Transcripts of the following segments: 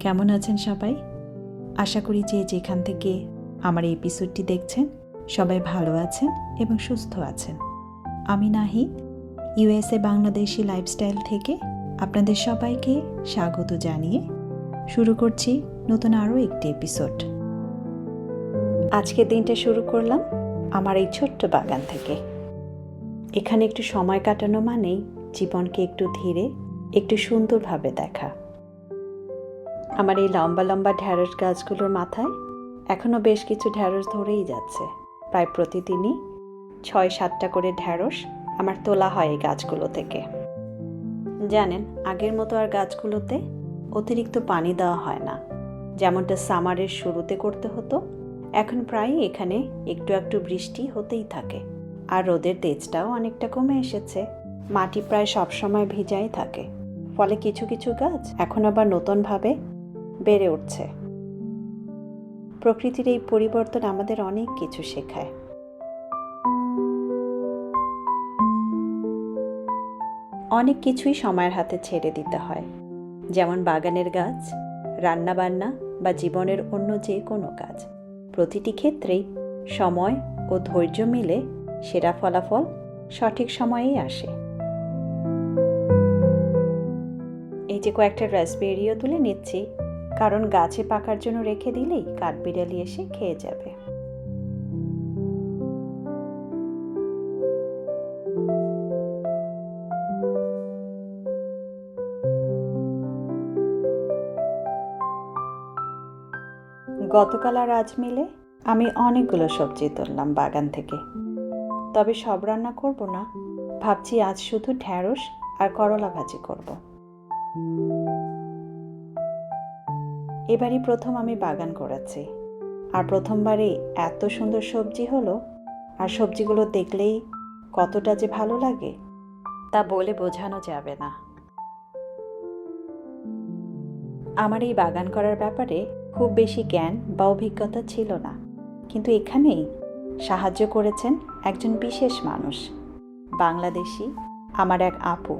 কেমন আছেন সবাই? আশা করি যে যেখান থেকে আমার এই এপিসোডটি দেখছেন, সবাই ভালো আছেন এবং সুস্থ আছেন। আমি নাহি ইউএসএ বাংলাদেশি লাইফস্টাইল থেকে আপনাদের সবাইকে স্বাগত জানিয়ে শুরু করছি নতুন আরও একটি এপিসোড আজকের দিনটা শুরু করলাম আমার এই ছোট্ট বাগান থেকে। এখানে একটু সময় কাটানো মানেই জীবনকে একটু ধীরে, একটু সুন্দরভাবে দেখা। আমার এই লম্বা লম্বা ঢ্যাঁড়স গাছগুলোর মাথায় এখনও বেশ কিছু ঢ্যাঁড়স ধরেই যাচ্ছে। প্রায় প্রতিদিনই ছয় সাতটা করে ঢ্যাঁড়স আমার তোলা হয় এই গাছগুলো থেকে। জানেন, আগের মতো আর গাছগুলোতে অতিরিক্ত পানি দেওয়া হয় না। যেমনটা সামারের শুরুতে করতে হতো, এখন প্রায়ই এখানে একটু একটু বৃষ্টি হতেই থাকে। আর রোদের তেজটাও অনেকটা কমে এসেছে। মাটি প্রায় সবসময় ভিজাই থাকে। ফলে কিছু কিছু গাছ এখন আবার নতুনভাবে বেড়ে উঠছে। প্রকৃতির এই পরিবর্তন আমাদের অনেক কিছু শেখায়। অনেক কিছুই সময়ের হাতে ছেড়ে দিতে হয়। যেমন বাগানের গাছ, রান্নাবান্না বা জীবনের অন্য যে কোনো কাজ। প্রতিটি ক্ষেত্রেই সময় ও ধৈর্য মিলে সেরা ফলাফল সঠিক সময়েই আসে। এই যে কয়েকটা রাসবেরিও তুলে নিচ্ছি কারণ গাছে পাকার জন্য রেখে দিলেই কাঠবিড়ালি এসে খেয়ে যাবে। গতকাল আর আজ মিলে আমি অনেকগুলো সবজি তুললাম বাগান থেকে। তবে সব রান্না করব না। ভাবছি আজ শুধু ঢ্যাঁড়স আর করলা ভাজি করব। এবারই প্রথম আমি বাগান করেছি। আর প্রথমবারে এত সুন্দর সবজি হলো, আর সবজিগুলো দেখলেই কতটা যে ভালো লাগে, তা বলে বোঝানো যাবে না। আমার এই বাগান করার ব্যাপারে খুব বেশি জ্ঞান বা অভিজ্ঞতা ছিল না। কিন্তু এখানেই সাহায্য করেছেন একজন বিশেষ মানুষ, বাংলাদেশি, আমার এক আপু,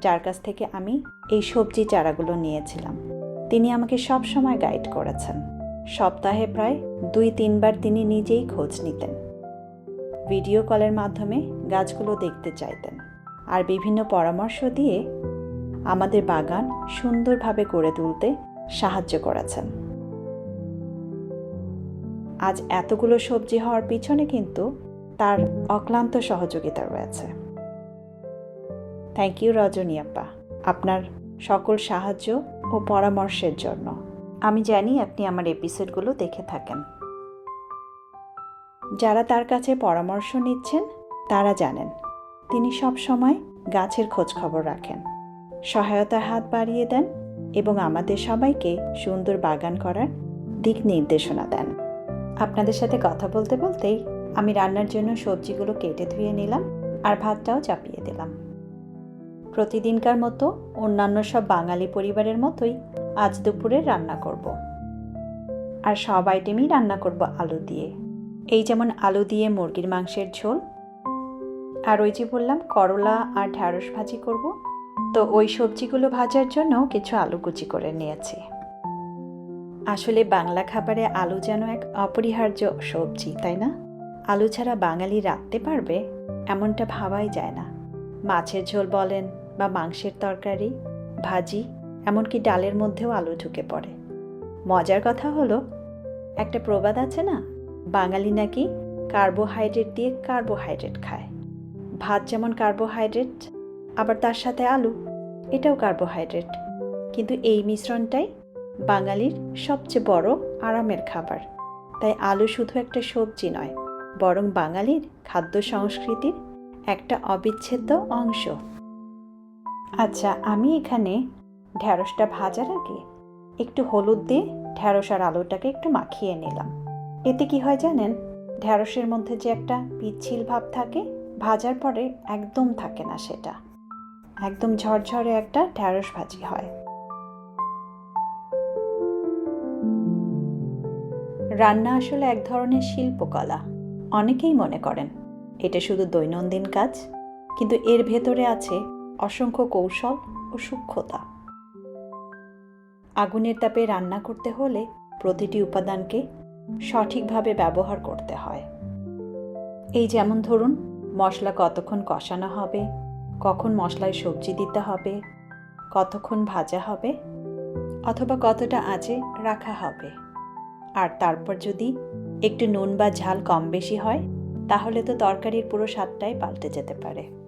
যার কাছ থেকে আমি এই সবজি চারাগুলো নিয়েছিলাম। তিনি আমাকে সব সময় গাইড করেছেন। সপ্তাহে প্রায় দুই, তিনবার তিনি নিজেই খোঁজ নিতেন। ভিডিও কলের মাধ্যমে গাছগুলো দেখতে চাইতেন। আর বিভিন্ন পরামর্শ দিয়ে আমাদের বাগান সুন্দরভাবে গড়ে তুলতে সাহায্য করেছেন। আজ এতগুলো সবজি হওয়ার পিছনে কিন্তু তার অক্লান্ত সহযোগিতা রয়েছে। থ্যাংক ইউ রজনী আপ্পা আপনার সকল সাহায্য ও পরামর্শের জন্য। আমি জানি আপনি আমার এপিসোডগুলো দেখে থাকেন। যারা তার কাছে পরামর্শ নিচ্ছেন, তারা জানেন, তিনি সব সময় গাছের খোঁজ খবর রাখেন, সহায়তার হাত বাড়িয়ে দেন এবং আমাদের সবাইকে সুন্দর বাগান করার দিক নির্দেশনা দেন। আপনাদের সাথে কথা বলতে বলতেই আমি রান্নার জন্য সবজিগুলো কেটে ধুয়ে নিলাম আর ভাতটাও চাপিয়ে দিলাম। প্রতিদিনকার মতো অন্যান্য সব বাঙালি পরিবারের মতোই আজ দুপুরে রান্না করব। আর সব আইটেমই রান্না করব আলু দিয়ে। এই যেমন আলু দিয়ে মুরগির মাংসের ঝোল। আর ওই যে বললাম, করলা আর ঢ্যাঁড়স ভাজি করব। তো ওই সবজিগুলো ভাজার জন্য কিছু আলু কুচি করে নিয়েছি। আসলে বাংলা খাবারে আলু যেন এক অপরিহার্য সবজি, তাই না? আলু ছাড়া বাঙালি রাখতে পারবে, এমনটা ভাবাই যায় না। মাছের ঝোল বলেন বা মাংসের তরকারি, ভাজি, এমনকি ডালের মধ্যেও আলু ঢুকে পড়ে। মজার কথা হলো, একটা প্রবাদ আছে না? বাঙালি নাকি কার্বোহাইড্রেট দিয়ে কার্বোহাইড্রেট খায়। ভাত যেমন কার্বোহাইড্রেট, আবার তার সাথে আলু, এটাও কার্বোহাইড্রেট। কিন্তু এই মিশ্রণটাই বাঙালির সবচেয়ে বড় আরামের খাবার। তাই আলু শুধু একটা সবজি নয়, বরং বাঙালির খাদ্য সংস্কৃতির একটা অবিচ্ছেদ্য অংশ। আচ্ছা আমি এখানে ঢ্যাঁড়সটা ভাজার আগে একটু হলুদ দিয়ে ঢ্যাঁড়স আর আলুটাকে একটু মাখিয়ে নিলাম। এতে কি হয় জানেন, ঢ্যাঁড়সের মধ্যে যে একটা পিচ্ছিল ভাব থাকে, ভাজার পরে একদম থাকে না সেটা। একদম ঝরঝরে একটা ঢ্যাঁড়স ভাজি হয়। রান্না আসলে এক ধরনের শিল্পকলা। অনেকেই মনে করেন, এটা শুধু দৈনন্দিন কাজ, কিন্তু এর ভেতরে আছে অসংখ্য কৌশল ও সূক্ষ্মতা। আগুনের তাপে রান্না করতে হলে প্রতিটি উপাদানকে সঠিকভাবে ব্যবহার করতে হয়। এই যেমন ধরুন, মশলা কতক্ষণ কষানো হবে, কখন মশলায় সবজি দিতে হবে, কতক্ষণ ভাজা হবে, অথবা কতটা আঁচে রাখা হবে। আর তারপর যদি একটু নুন বা ঝাল কম বেশি হয়, তাহলে তো তরকারির পুরো স্বাদটাই পাল্টে যেতে পারে।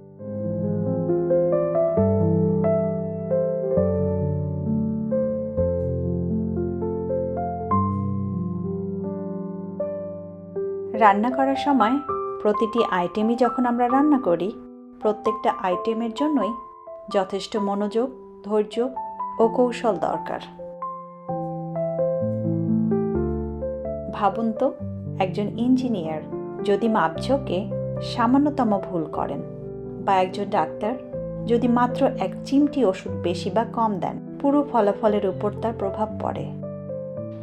রান্না করার সময় প্রতিটি আইটেমই যখন আমরা রান্না করি, প্রত্যেকটা আইটেমের জন্যই যথেষ্ট মনোযোগ, ধৈর্য ও কৌশল দরকার। ভাবুন তো, একজন ইঞ্জিনিয়ার যদি মাপঝোকে সামান্যতম ভুল করেন বা একজন ডাক্তার যদি মাত্র এক চিমটি ওষুধ বেশি বা কম দেন, পুরো ফলাফলের উপর তার প্রভাব পড়ে।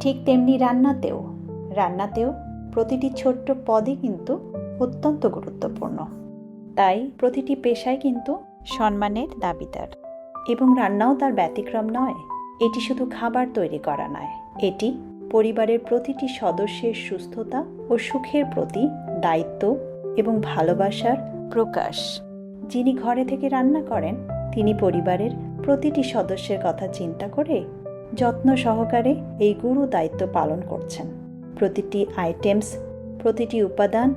ঠিক তেমনি রান্নাতেও রান্নাতেও প্রতিটি ছোট্ট পদই কিন্তু অত্যন্ত গুরুত্বপূর্ণ। তাই প্রতিটি পেশায় কিন্তু সম্মানের দাবিদার। এবং রান্নাও তার ব্যতিক্রম নয়, এটি শুধু খাবার তৈরি করা নয়, এটি পরিবারের প্রতিটি সদস্যের সুস্থতা ও সুখের প্রতি দায়িত্ব এবং ভালোবাসার প্রকাশ। যিনি ঘরে থেকে রান্না করেন, তিনি পরিবারের প্রতিটি সদস্যের কথা চিন্তা করে যত্ন সহকারে এই গুরু দায়িত্ব পালন করছেন। প্রতিটি আইটেমস, প্রতিটি উপাদান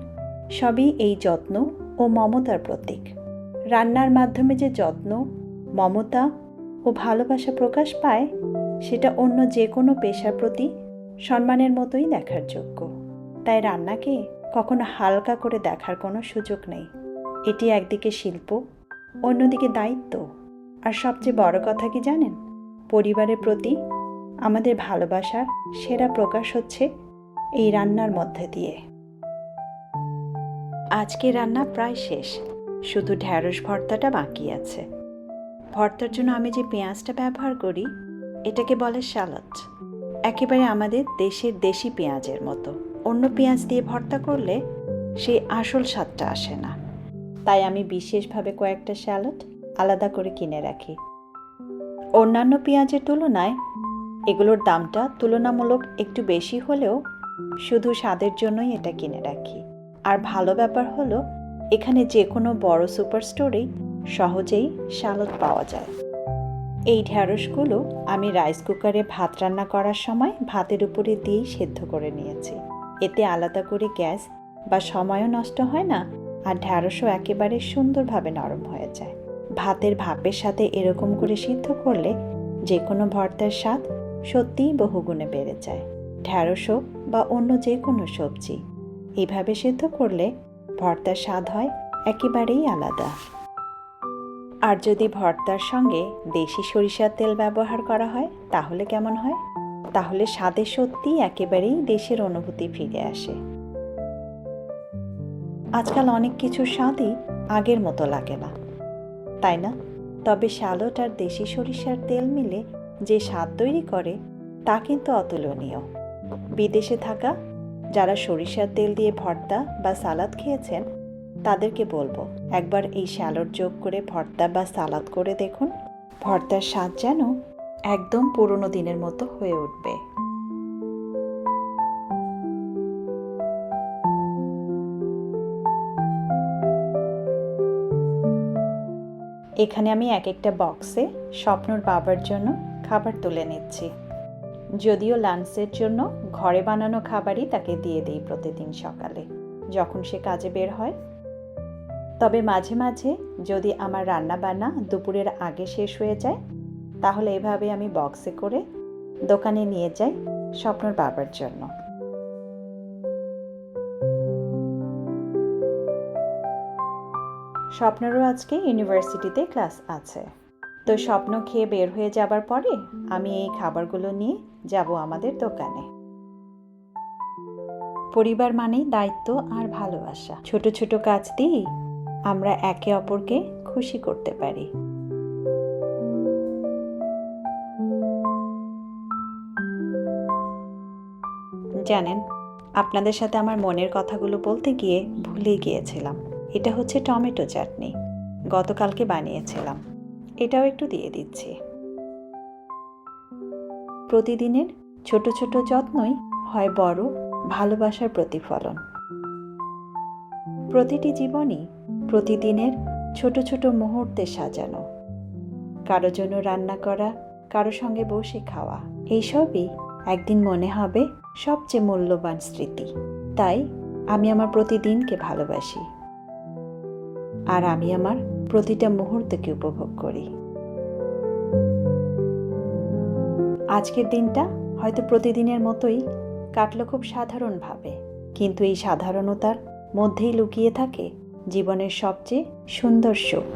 সবই এই যত্ন ও মমতার প্রতীক। রান্নার মাধ্যমে যে যত্ন, মমতা ও ভালোবাসা প্রকাশ পায়, সেটা অন্য যে কোনো পেশার প্রতি সম্মানের মতোই দেখার যোগ্য। তাই রান্নাকে কখনো হালকা করে দেখার কোনো সুযোগ নেই। এটি একদিকে শিল্প, অন্যদিকে দায়িত্ব। আর সবচেয়ে বড় কথা কি জানেন? পরিবারের প্রতি আমাদের ভালোবাসার সেরা প্রকাশ হচ্ছে এই রান্নার মধ্যে দিয়ে। আজকে রান্না প্রায় শেষ, শুধু ঢ্যাঁড়স ভর্তাটা বাকি আছে। ভর্তার জন্য আমি যে পেঁয়াজটা ব্যবহার করি, এটাকে বলে স্যালাড। একেবারে আমাদের দেশের দেশি পেঁয়াজের মতো। অন্য পেঁয়াজ দিয়ে ভর্তা করলে সেই আসল স্বাদটা আসে না। তাই আমি বিশেষভাবে কয়েকটা স্যালাড আলাদা করে কিনে রাখি। অন্যান্য পেঁয়াজের তুলনায় এগুলোর দামটা তুলনামূলক একটু বেশি হলেও শুধু স্বাদের জন্যই এটা কিনে রাখি। আর ভালো ব্যাপার হলো, এখানে যে কোনো বড় সুপার স্টোরেই সহজেই স্যালাড পাওয়া যায়। এই ঢ্যাঁড়সগুলো আমি রাইস কুকারে ভাত রান্না করার সময় ভাতের উপরে দিয়েই সেদ্ধ করে নিয়েছি। এতে আলাদা করে গ্যাস বা সময়ও নষ্ট হয় না, আর ঢ্যাঁড়সও একেবারে সুন্দরভাবে নরম হয়ে যায়। ভাতের ভাপের সাথে এরকম করে সিদ্ধ করলে যে কোনো ভর্তার স্বাদ সত্যিই বহুগুণে বেড়ে যায়। ঢ্যাঁড়স হোক বা অন্য যে কোনো সবজি। এভাবে সেদ্ধ করলে ভর্তার স্বাদ হয় একেবারেই আলাদা। আর যদি ভর্তার সঙ্গে দেশি সরিষার তেল ব্যবহার করা হয়, তাহলে কেমন হয়? তাহলে স্বাদে সত্যি একেবারেই দেশের অনুভূতি ফিরে আসে। আজকাল অনেক কিছু স্বাদই আগের মতো লাগে না। তাই না? তবে শ্যালট আর দেশি সরিষার তেল মিলে যে স্বাদ তৈরি করে, তা কিন্তু অতুলনীয়। বিদেশে থাকা, যারা সরিষার তেল দিয়ে ভর্তা বা সালাদ খেয়েছেন, তাদেরকে বলব, একবার এই স্যালাড যোগ করে ভর্তা বা সালাদ করে দেখুন। ভর্তার স্বাদ যেন একদম পুরনো দিনের মতো হয়ে উঠবে। এখানে আমি এক একটা বক্সে স্বপ্নর বাবার জন্য খাবার তুলে নিচ্ছি। যদিও লাঞ্চের জন্য ঘরে বানানো খাবারই তাকে দিয়ে দেই প্রতিদিন সকালে, যখন সে কাজে বের হয়। তবে মাঝে মাঝে যদি আমার রান্না বান্না দুপুরের আগে শেষ হয়ে যায়, তাহলে এভাবে আমি বক্সে করে দোকানে নিয়ে যাই স্বপ্নর বাবার জন্য। স্বপ্নেরও আজকে ইউনিভার্সিটিতে ক্লাস আছে। তো স্বপ্ন খেয়ে বের হয়ে যাবার পরে আমি এই খাবারগুলো নিয়ে যাব আমাদের দোকানে। পরিবার মানেই দায়িত্ব আর ভালোবাসা। ছোট ছোট কাজ দিয়েই আমরা একে অপরকে খুশি করতে পারি। জানেন, আপনাদের সাথে আমার মনের কথাগুলো বলতে গিয়ে ভুলে গিয়েছিলাম। এটা হচ্ছে টমেটো চাটনি। গতকালকে বানিয়েছিলাম। এটাও একটু দিয়ে দিচ্ছি। প্রতিদিনের ছোট ছোট যত্নই হয় বড় ভালোবাসার প্রতিফলন। প্রতিটি জীবনই প্রতিদিনের ছোট ছোট মুহূর্তে সাজানো। কারও জন্য রান্না করা, কারও সঙ্গে বসে খাওয়া, এইসবই একদিন মনে হবে সবচেয়ে মূল্যবান স্মৃতি। তাই আমি আমার প্রতিদিনকে ভালোবাসি। আর আমি আমার প্রতিটা মুহূর্তকে উপভোগ করি। আজকের দিনটা হয়তো প্রতিদিনের মতোই কাটলো খুব সাধারণভাবে, কিন্তু এই সাধারণতার মধ্যেই লুকিয়ে থাকে জীবনের সবচেয়ে সুন্দর সুখ।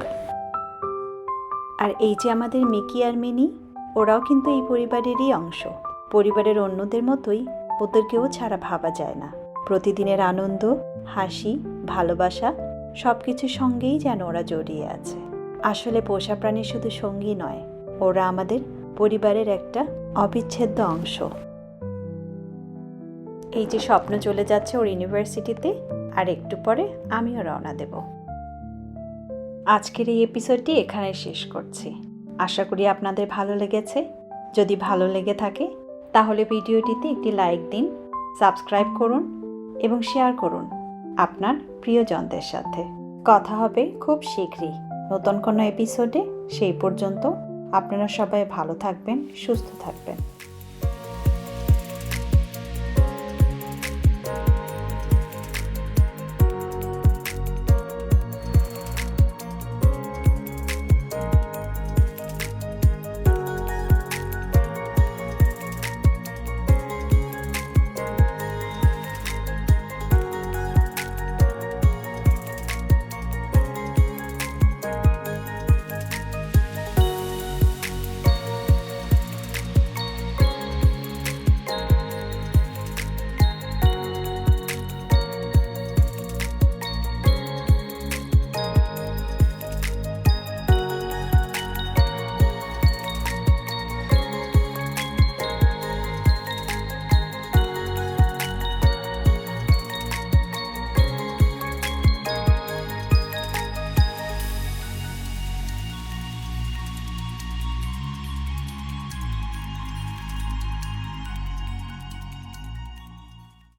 আর এই যে আমাদের মিকি আর মিনি, ওরাও কিন্তু এই পরিবারেরই অংশ। পরিবারের অন্যদের মতোই ওদেরকেও ছাড়া ভাবা যায় না। প্রতিদিনের আনন্দ, হাসি, ভালোবাসা সব কিছুর সঙ্গেই যেন ওরা জড়িয়ে আছে। আসলে পোষা প্রাণী শুধু সঙ্গী নয়, ওরা আমাদের পরিবারের একটা অবিচ্ছেদ্য অংশ। এই যে স্বপ্ন চলে যাচ্ছে ওর ইউনিভার্সিটিতে, আর একটু পরে আমিও রওনা দেব। আজকের এই এপিসোডটি এখানে শেষ করছি। আশা করি আপনাদের ভালো লেগেছে। যদি ভালো লেগে থাকে, তাহলে ভিডিওটিতে একটি লাইক দিন সাবস্ক্রাইব করুন এবং শেয়ার করুন। আপনার প্রিয়জনদের সাথে। কথা হবে খুব শীঘ্রই। নতুন কোনো এপিসোডে সেই পর্যন্ত। আপনারা সবাই ভালো থাকবেন, সুস্থ থাকবেন।